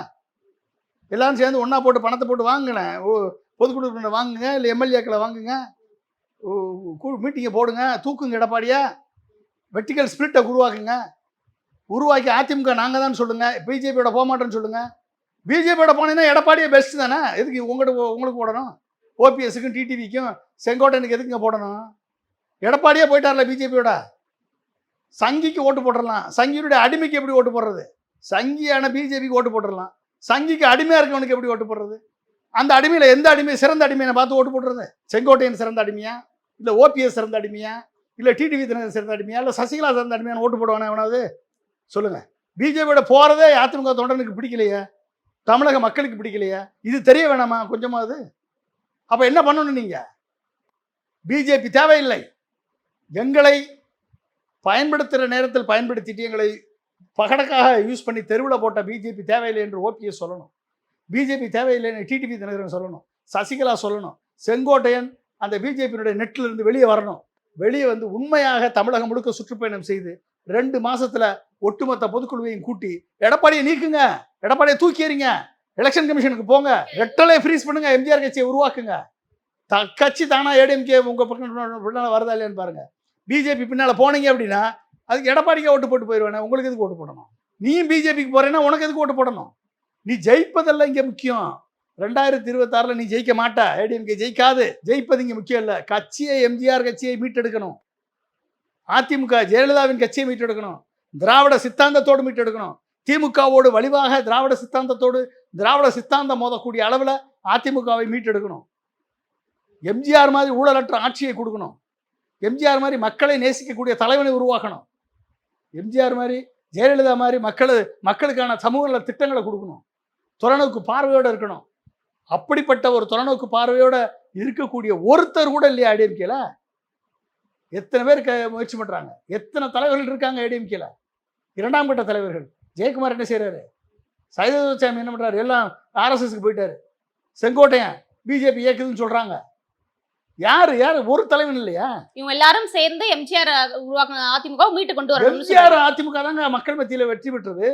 எல்லாரும் சேர்ந்து ஒன்றா போட்டு பணத்தை போட்டு வாங்கினேன் ஓ பொதுக்குழு வாங்குங்க. இல்லை எம்எல்ஏக்களை வாங்குங்க. மீட்டிங்கை போடுங்க. தூக்குங்க எடப்பாடியா. வெர்டிக்கல் ஸ்பிரிட்டை உருவாக்குங்க. உருவாக்கி அதிமுக நாங்கள் தான் சொல்லுங்கள் பிஜேபியோட போக மாட்டோன்னு சொல்லுங்கள் பிஜேபியோட போனீங்கன்னா எடப்பாடியே பெஸ்ட் தானே? எதுக்கு உங்கள்கிட்ட உங்களுக்கு போடணும் ஓபிஎஸ்க்கும் டிடிவிக்கும் செங்கோட்டனுக்கு எதுக்குங்க போடணும்? எடப்பாடியே போயிட்டார்ல பிஜேபியோட. சங்கிக்கு ஓட்டு போட்டுடலாம் சங்கியுடைய அடிமைக்கு எப்படி ஓட்டு போடுறது? சங்கியான பிஜேபிக்கு ஓட்டு போட்டுடலாம் சங்கிக்கு அடிமையாக இருக்கவனுக்கு எப்படி ஓட்டு போடுறது? அந்த அடிமையில் எந்த அடிமை சிறந்த அடிமையை பார்த்து ஓட்டு போடுறது செங்கோட்டையன் சிறந்த அடிமையா? இல்லை ஓபிஎஸ் சிறந்த அடிமையா? இல்லை டிடிவி தினகரன் சிறந்த அடிமையா? இல்லை சசிகலா சிறந்த அடிமையான ஓட்டு போடுவானே எவனாவது? சொல்லுங்கள் பிஜேபியோட போகிறதே அதிமுக தொண்டனுக்கு பிடிக்கலையே? தமிழக மக்களுக்கு பிடிக்கலையா? இது தெரிய வேணாமா? கொஞ்சமாவது? அப்ப என்ன பண்ணணும் நீங்க? பிஜேபி தேவையில்லை. எங்களை பயன்படுத்துகிற நேரத்தில் பயன்படுத்திட்டு எங்களை பகடக்காக யூஸ் பண்ணி தெருவில் போட்ட பிஜேபி தேவையில்லை என்று ஓபிஎஸ் சொல்லணும். பிஜேபி தேவையில்லைன்னு டிடிபி தினகரன் சொல்லணும். சசிகலா சொல்லணும். செங்கோட்டையன் அந்த பிஜேபியினுடைய நெட்டில் இருந்து வெளியே வரணும். வெளியே வந்து உண்மையாக தமிழகம் முழுக்க சுற்றுப்பயணம் செய்து ரெண்டு மாசத்துல ஒட்டுமொத்த பொதுக்குழுவையும் கூட்டி எடப்பாடியை நீக்குங்க. எடப்பாடியை தூக்கி எறிங்க. எலெக்ஷன் கமிஷனுக்கு போங்க. ரெட்டலை ஃப்ரீஸ் பண்ணுங்க. எம்ஜிஆர் கட்சியை உருவாக்குங்க. த கட்சி தானா ஏடிஎம்கே உங்கள் பக்கம் பின்னால் வருதா இல்லையான்னு பாருங்க. பிஜேபி பின்னால் போனீங்க அப்படின்னா அதுக்கு எடப்பாடிக்கு ஓட்டு போட்டு போயிடுவானே உங்களுக்கு எதுக்கு ஓட்டு போடணும்? நீயும் பிஜேபிக்கு போறேன்னா உனக்கு எதுக்கு ஓட்டு போடணும்? நீ ஜெயிப்பதெல்லாம் இங்கே முக்கியம். ரெண்டாயிரத்தி இருபத்தாறில் நீ ஜெயிக்க மாட்ட. ஏடிஎம்கே ஜெயிக்காது. ஜெயிப்பது இங்கே முக்கியம் இல்லை. கட்சியை எம்ஜிஆர் கட்சியை மீட்டெடுக்கணும். அதிமுக ஜெயலலிதாவின் கட்சியை மீட்டெடுக்கணும். திராவிட சித்தாந்தத்தோடு மீட்டெடுக்கணும். திமுகவோடு வலிவாக திராவிட சித்தாந்தத்தோடு திராவிட சித்தாந்தம் மோதக்கூடிய அளவில் அதிமுகவை மீட்டெடுக்கணும். எம்ஜிஆர் மாதிரி ஊழலற்ற ஆட்சியை கொடுக்கணும். எம்ஜிஆர் மாதிரி மக்களை நேசிக்கக்கூடிய தலைவனை உருவாக்கணும். எம்ஜிஆர் மாதிரி ஜெயலலிதா மாதிரி மக்கள் மக்களுக்கான சமூக நல திட்டங்களை கொடுக்கணும். தொலைநோக்கு பார்வையோடு இருக்கணும். அப்படிப்பட்ட ஒரு தொலைநோக்கு பார்வையோட இருக்கக்கூடிய ஒருத்தர் கூட இல்லையா ஐடிஎம்கேல எத்தனை பேர் க முயற்சி பண்ணுறாங்க எத்தனை தலைவர்கள் இருக்காங்க ஐடிஎம்கேல இரண்டாம் கட்ட தலைவர்கள். ஜெயக்குமார் என்ன செய்றாரு? சைதசாமி என்ன பண்றாரு? எல்லாம் ஆர்எஸ்எஸ்க்கு போயிட்டாரு. செங்கோட்டையன் பிஜேபி இயக்குதுன்னு சொல்றாங்க. யாரு? யாரு? ஒரு தலைவன் இல்லையா? இவங்க எல்லாரும் சேர்ந்து எம்ஜிஆர் உருவாக்கின அதிமுக மீட்டு கொண்டு வரணும்னு எம்ஜிஆர் அதிமுக தாங்க மக்கள் மத்தியில வெற்றி பெற்றது.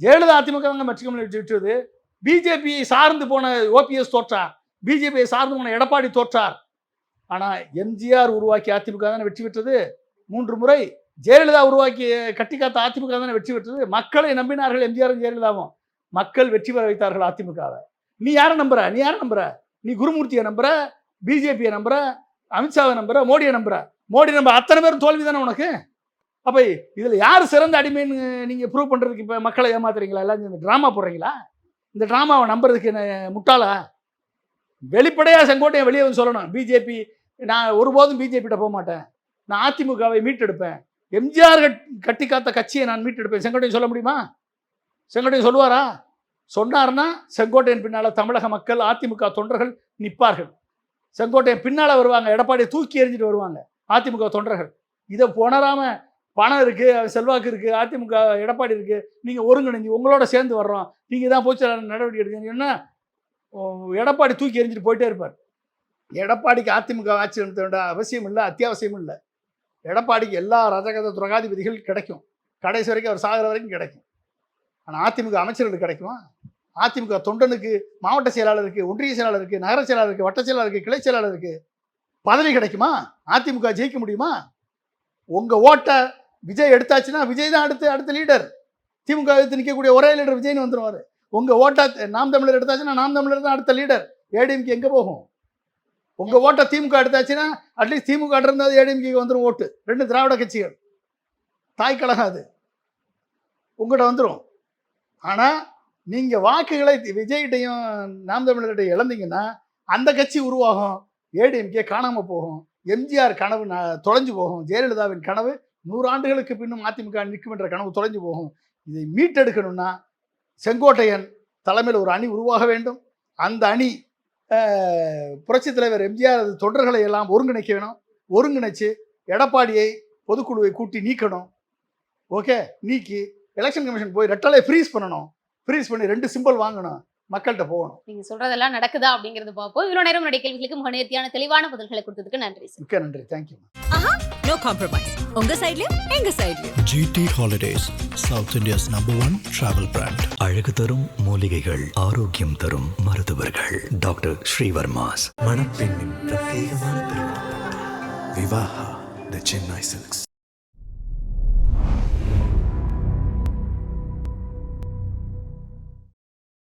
ஜெயலலிதா அதிமுக தாங்க மச்சிக்கமில் வெற்றி பெற்றது. பிஜேபியை சார்ந்து போன ஓபிஎஸ் தோற்றார் பிஜேபியை சார்ந்து போன எடப்பாடி தோற்றார் ஆனா எம்ஜிஆர் உருவாக்கிய அதிமுக தானே வெற்றி பெற்றது? மூன்று முறை ஜெயலலிதா உருவாக்கி கட்டி காத்த அதிமுக தானே வெற்றி பெற்றது? மக்களை நம்பினார்கள் எம்ஜிஆரும் ஜெயலலிதாவும். மக்கள் வெற்றி பெற வைத்தார்கள் அதிமுகவை. நீ யாரை நம்புற? நீ யாரை நம்புற? நீ குருமூர்த்தியை நம்புற? பிஜேபியை நம்புற? அமித்ஷாவை நம்புற? மோடியை நம்புற? மோடி நம்ப அத்தனை பேரும் தோல்வி தானே உனக்கு? அப்போ இதில் யார் சிறந்த அடிமைன்னு நீங்கள் ப்ரூவ் பண்ணுறதுக்கு இப்போ மக்களை ஏமாத்துறீங்களா? எல்லாம் இந்த ட்ராமா போடுறீங்களா? இந்த ட்ராமாவை நம்புறதுக்கு என்ன முட்டாளா? வெளிப்படையாக செங்கோட்டையை வெளியே வந்து சொல்லணும். பிஜேபி நான் ஒருபோதும் பிஜேபிகிட்ட போக மாட்டேன் நான் அதிமுகவை மீட்டெடுப்பேன். எம்ஜிஆர் கட்- கட்டி காத்த கட்சியை நான் மீட்டெடுப்பேன். செங்கோட்டையன் சொல்ல முடியுமா? செங்கோட்டையன் சொல்லுவாரா? சொன்னார்னா செங்கோட்டையன் பின்னால் தமிழக மக்கள் அதிமுக தொண்டர்கள் நிற்பார்கள். செங்கோட்டையன் பின்னால் வருவாங்க. எடப்பாடியை தூக்கி எறிஞ்சிட்டு வருவாங்க. அதிமுக தொண்டர்கள். இதை புணராமல் பணம் இருக்குது செல்வாக்கு இருக்குது அதிமுக எடப்பாடி இருக்குது நீங்கள் ஒருங்கிணைஞ்சு உங்களோட சேர்ந்து வர்றோம். நீங்கள் தான் போச்சு நடவடிக்கை எடுக்கீங்கன்னா எடப்பாடி தூக்கி எறிஞ்சிட்டு போயிட்டே இருப்பார். எடப்பாடிக்கு அதிமுக ஆட்சி நடத்த வேண்டிய அவசியம் இல்லை அத்தியாவசியமும் இல்லை. எடப்பாடிக்கு எல்லா ரஜகத துரகாதிபதிகள் கிடைக்கும். கடைசி வரைக்கும் அவர் சாகிற வரைக்கும் கிடைக்கும். ஆனால் அதிமுக அமைச்சர்களுக்கு கிடைக்குமா? அதிமுக தொண்டனுக்கு மாவட்ட செயலாளருக்கு ஒன்றிய செயலாளருக்கு நகர செயலாளருக்கு வட்ட செயலாளருக்கு கிளை செயலாளருக்கு பதவி கிடைக்குமா? அதிமுக ஜெயிக்க முடியுமா? உங்கள் ஓட்டை விஜய் எடுத்தாச்சுன்னா விஜய் தான் அடுத்து அடுத்த லீடர் திமுக எடுத்து நிற்கக்கூடிய ஒரே லீடர் விஜய்னு வந்துடுவார் உங்கள் ஓட்டை நாம் தமிழர் எடுத்தாச்சுன்னா நாம் தமிழர் தான் அடுத்த லீடர் ஏடிஎம்கே எங்கே போகும்? உங்க ஓட்டை திமுக எடுத்தாச்சுன்னா அட்லீஸ்ட் திமுக இருந்தால் ஏடிஎம்கே வந்துடும் ஓட்டு. ரெண்டு திராவிட கட்சிகள். தாய் கழகம் அது. உங்கள்கிட்ட வந்துடும் ஆனா நீங்க வாக்குகளை விஜய்கிட்டையும் நாம் தமிழர்கிட்ட இழந்தீங்கன்னா அந்த கட்சி உருவாகும். ஏடிஎம்கே காணாம போகும். எம்ஜிஆர் கனவு தொலைஞ்சு போகும். ஜெயலலிதாவின் கனவு நூறாண்டுகளுக்கு பின்னும் அதிமுக நிற்கும் என்ற கனவு தொலைஞ்சு போகும். இதை மீட்டெடுக்கணும்னா செங்கோட்டையன் தலைமையில் ஒரு அணி உருவாக வேண்டும். அந்த அணி புரட்சித் தலைவர் எம்ஜிஆர் தொண்டர்களை எல்லாம் ஒருங்கிணைக்க வேணும். ஒருங்கிணைச்சு எடப்பாடியை பொதுக்குழுவை கூட்டி நீக்கணும். ஓகே? நீக்கி எலெக்ஷன் கமிஷன் போய் ரெட்டலை ஃப்ரீஸ் பண்ணணும். ஃப்ரீஸ் பண்ணி ரெண்டு சிம்பிள் வாங்கணும். மக்கள்கிட்ட போகணும். நீங்க சொல்றதெல்லாம் நடக்குதா அப்படிங்கறது பார்ப்போம். இவ்வளவு நேரம் உடைய கேள்விகளுக்கு மிக நேர்த்தியான தெளிவான பதில்களை கொடுத்ததுக்கு நன்றி மிக்க நன்றி. தேங்க்யூ நோ காம்ப்ரமைஸ் உங்க சைட்லயும் எங்க சைட்லயும் GT Holidays, South India's number one travel brand. அழகு தரும் மூலிகைகள் ஆரோக்கியம் தரும் மருத்துவர்கள். டாக்டர் ஸ்ரீவர்மாஸ். மணப்பெண்ணின் பிரத்யேகமான விவாஹா த சென்னை சில்க்ஸ்